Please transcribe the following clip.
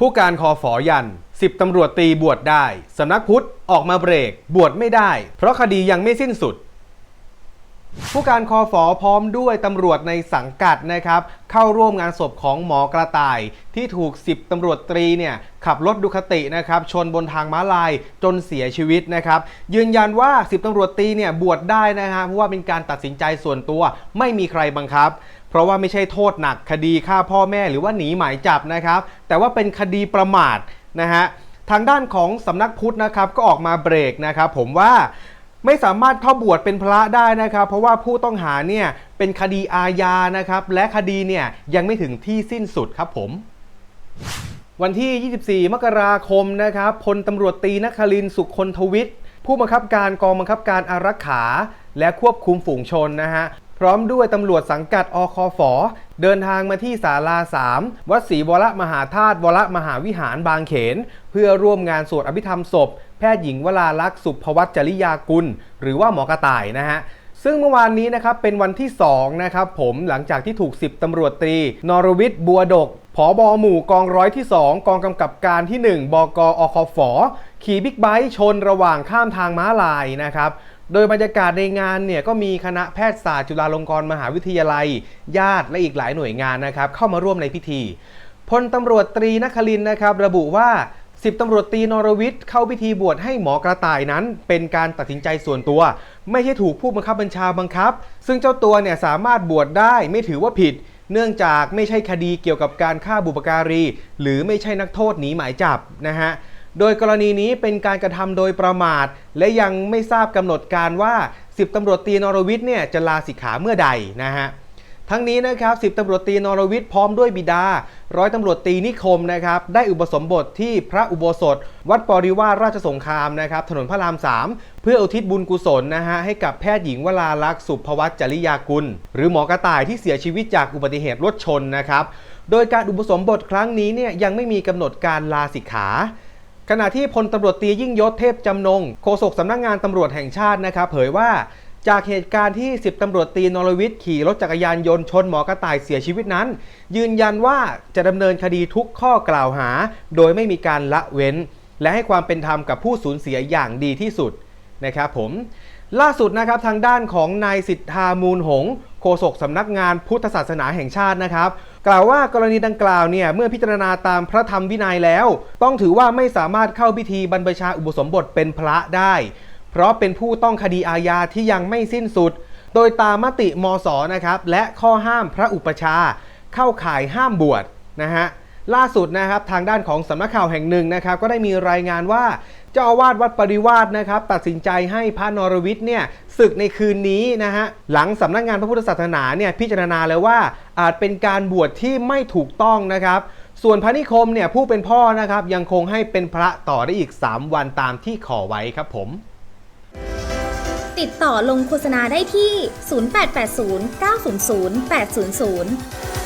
ผู้การคอฝอยันสิบตำรวจตีบวชได้ สำนักพุทธออกมาเบรก บวชไม่ได้ เพราะคดียังไม่สิ้นสุด ผู้การคอฝอพร้อมด้วยตำรวจในสังกัดนะครับ เข้าร่วมงานศพของหมอกระต่าย ที่ถูก 10ตำรวจตรีเนี่ยขับรถดุคตินะครับ ชนบนทางม้าลายจนเสียชีวิตนะครับ ยืนยันว่า 10ตำรวจตรีเนี่ยบวชได้นะฮะเพราะว่าเป็นการตัดสินใจส่วนตัวไม่มีใครบังคับ เพราะว่าไม่ใช่โทษหนักคดีฆ่าพ่อแม่หรือว่าหนีหมายจับนะครับ แต่ว่าเป็นคดีประมาทนะฮะทางด้านของสำนักพุทธนะครับก็ออกมาเบรกนะครับ ผมว่า ไม่สามารถเข้าบวชเป็นพระได้นะครับ เพราะว่าผู้ต้องหาเนี่ยเป็นคดีอาญานะครับ และคดีเนี่ยยังไม่ถึงที่สิ้นสุดครับผม วันที่ 24 มกราคมนะครับพลตำรวจตีนคลินสุคนทวิทย์ผู้บังคับการกองบังคับการอารักขา และควบคุมฝูงชนนะฮะ พร้อมด้วยตำรวจสังกัดอคฝเดินทางมาที่ศาลา3วัดศรีวรมหาธาตุวรมหาวิหารบางเขน เพื่อร่วมงานสวดอภิธรรมศพ แพทย์หญิงวราลักษณ์สุภวัชจริยากุล หรือว่าหมอกระต่ายนะฮะซึ่งเมื่อวานนี้นะครับเป็นวันที่2นะครับผมหลังจากที่ถูก 10ตำรวจตรี นรวิทย์บัวดกผอบอหมู่กองร้อยที่ 2 กองกำกับการที่ 1 บกอคฝขี่บิ๊กไบค์ชนระหว่างข้ามทางม้าลายนะครับ โดยบรรยากาศในงานเนี่ยก็มีคณะแพทยศาสตร์จุฬาลงกรณ์มหาวิทยาลัย ญาติและอีกหลายหน่วยงานนะครับเข้ามาร่วมในพิธีพลตำรวจตรีนครินนะครับระบุว่า10ตำรวจตรีนรวิทย์เข้าพิธีบวชให้หมอกระต่ายนั้น เป็นการตัดสินใจส่วนตัว ไม่ใช่ถูกผู้บังคับบัญชาบังคับ ซึ่งเจ้าตัวเนี่ยสามารถบวชได้ไม่ถือว่าผิด เนื่องจากไม่ใช่คดีเกี่ยวกับการฆ่าบุปการี หรือไม่ใช่นักโทษหนีหมายจับนะฮะ โดยกรณีนี้เป็นการกระทำโดยประมาท และยังไม่ทราบกำหนดการว่า 10ตำรวจตีนรวิทย์เนี่ยจะลาสิกขาเมื่อใดนะฮะทั้งนี้นะครับสิบตำรวจตีนรวิทย์พร้อมด้วยบิดา ร้อยตำรวจตีนิคมนะครับได้อุปสมบทที่พระอุโบสถ วัดปริวาราชสงครามนะครับถนนพระราม 3 เพื่ออุทิศบุญกุศลนะฮะให้กับแพทย์หญิงวราลักษณ์สุภวัชจริยากุล หรือหมอกระต่ายที่เสียชีวิตจากอุบัติเหตุรถชนนะครับโดยการอุปสมบทครั้งนี้เนี่ยยังไม่มีกำหนดการลาสิกขา ขณะที่พลตำรวจตรียิ่งยศเทพจำนงโฆษกสำนักงานตำรวจแห่งชาตินะครับเผยว่าจากเหตุการณ์ที่ 10ตำรวจตรีนรวิทย์ขี่รถจักรยานยนต์ชนหมอกระต่ายเสียชีวิตนั้น ยืนยันว่าจะดำเนินคดีทุกข้อกล่าวหา โดยไม่มีการละเว้น และให้ความเป็นธรรมกับผู้สูญเสียอย่างดีที่สุดนะครับผมล่าสุดนะครับทางด้านของนายสิทธามูลหงโฆษกสำนักงานพุทธศาสนาแห่งชาตินะครับ กล่าวว่ากรณีดังกล่าวเนี่ยเมื่อพิจารณาตามพระธรรมวินัยแล้ว ต้องถือว่าไม่สามารถเข้าพิธีบรรพชาอุปสมบทเป็นพระได้ เพราะเป็นผู้ต้องคดีอาญาที่ยังไม่สิ้นสุด โดยตามมติมศนะครับและข้อห้ามพระอุปชาเข้าข่ายห้ามบวชนะฮะ ล่าสุดนะครับทางด้านของสำนักข่าวแห่งหนึ่งนะครับก็ได้มีรายงานว่าเจ้าอาวาสวัดปริวาสนะครับตัดสินใจให้พระนรวิทย์เนี่ยศึกในคืนนี้นะฮะหลังสำนักงานพระพุทธศาสนาเนี่ยพิจารณาแล้วว่าอาจเป็นการบวชที่ไม่ถูกต้องนะครับ ส่วนพระนิคมเนี่ยผู้เป็นพ่อนะครับยังคงให้เป็นพระต่อได้อีก 3 วันตามที่ขอไว้ครับผม ติดต่อลงโฆษณาได้ที่ 0880 900 800